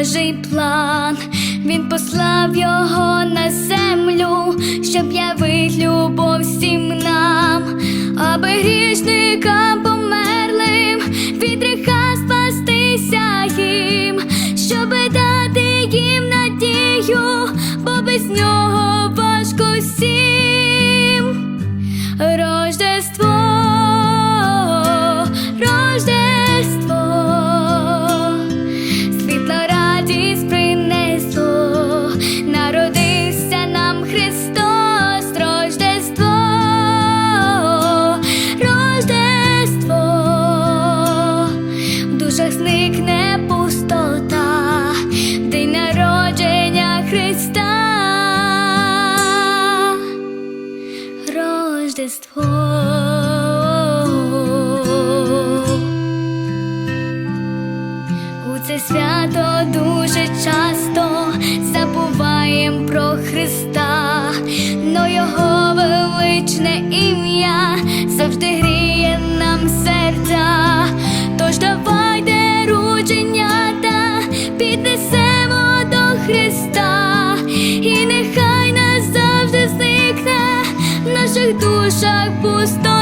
Божий план, він послав його на землю, щоб явить любов всім нам, аби грішникам померлим від гріха спастися їм, щоб дати їм надію, бо без нього важко всім. Рождество. У це свято дуже часто забуваєм про Христа, но Його величне ім'я завжди гріє нам серця. Shag I.